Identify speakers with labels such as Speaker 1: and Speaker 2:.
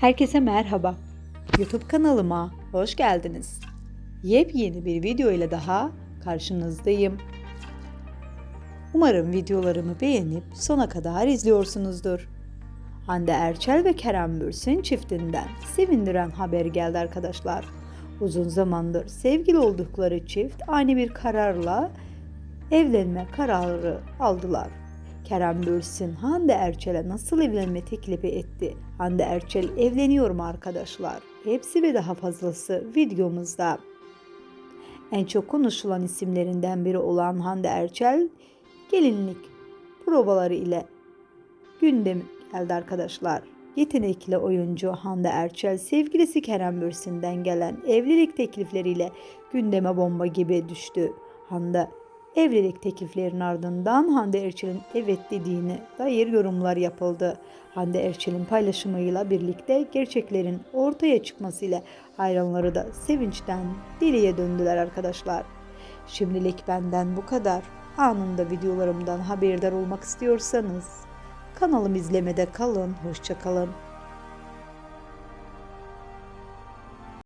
Speaker 1: Herkese merhaba. YouTube kanalıma hoş geldiniz. Yepyeni bir video ile daha karşınızdayım. Umarım videolarımı beğenip sona kadar izliyorsunuzdur. Hande Erçel ve Kerem Bürsin çiftinden sevindiren haber geldi arkadaşlar. Uzun zamandır sevgili oldukları çift aynı bir kararla evlenme kararı aldılar. Kerem Bürsin Hande Erçel'e nasıl evlenme teklifi etti? Hande Erçel evleniyor arkadaşlar? Hepsi ve daha fazlası videomuzda. En çok konuşulan isimlerinden biri olan Hande Erçel gelinlik provaları ile gündem geldi arkadaşlar. Yetenekli oyuncu Hande Erçel sevgilisi Kerem Bürsin'den gelen evlilik teklifleriyle gündeme bomba gibi düştü. Hande evlilik tekliflerinin ardından Hande Erçel'in evet dediğini dair yorumlar yapıldı. Hande Erçel'in paylaşımıyla birlikte gerçeklerin ortaya çıkmasıyla hayranları da sevinçten deliye döndüler arkadaşlar. Şimdilik benden bu kadar. Anında videolarımdan haberdar olmak istiyorsanız kanalımı izlemede kalın. Hoşçakalın.